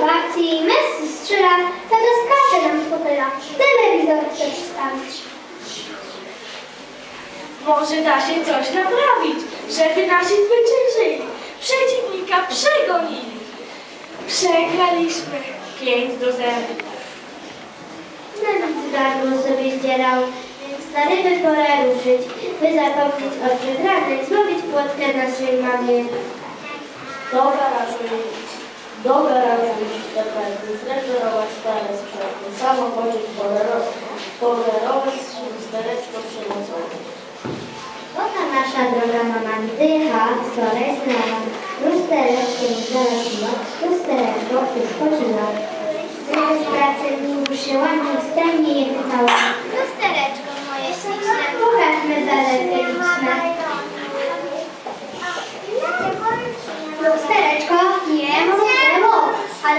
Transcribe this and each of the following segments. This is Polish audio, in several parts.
W akcji, Messi strzela, tata skacze nam z fotela. Telewizor chce przystawić. Może da się coś naprawić, żeby nasi zwyciężyli. Przeciwnika przegonili. Przegraliśmy 5 do 0. Nawet gardło sobie zdzierał, więc na ryby pora ruszyć, by zapomnieć o przegranej, złowić płotkę na swej mamie. Do garażu iść, do garażu iść te pędy, zreperować stare sprzęty, samochodzie polerować, lustereczko przymocować. Oto nasza droga mama dycha, stole znała, lustereczko zaraziła, lustereczko odpoczywa. Zamiast pracy się ładnie wstępnie je pytała.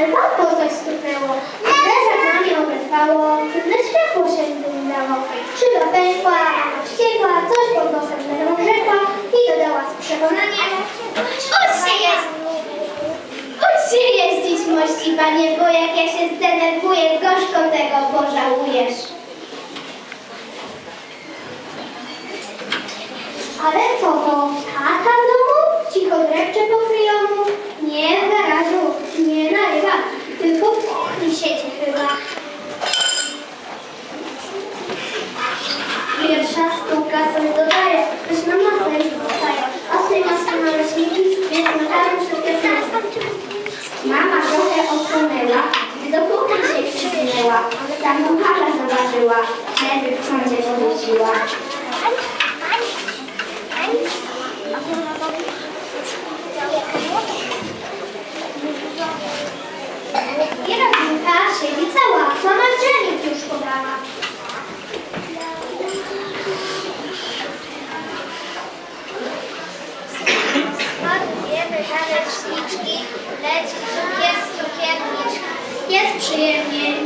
Ale warto coś stuknęło. Zderzak na nie oberwało, trudne światło się wydało. Szyba pękła, wściekła, coś pod nosem leżą rzekła i dodała z przekonaniem. Ucz się jest! Ucz się mości panie, bo jak ja się zdenerwuję, gorzko tego pożałujesz. Ale co to? Tata w domu? Cicho drepcze po Pierwsza sztuka coś dodaje, ktoś na masę już zostaje, a z tej masy naleśniki, więc Mama trochę odpłynęła, gdy do kuchni się przywinęła, tam kucharza zauważyła, nerwy w sądzie porzuciła. żadne śliczki, lecz jest cukierniczka. Jest przyjemnie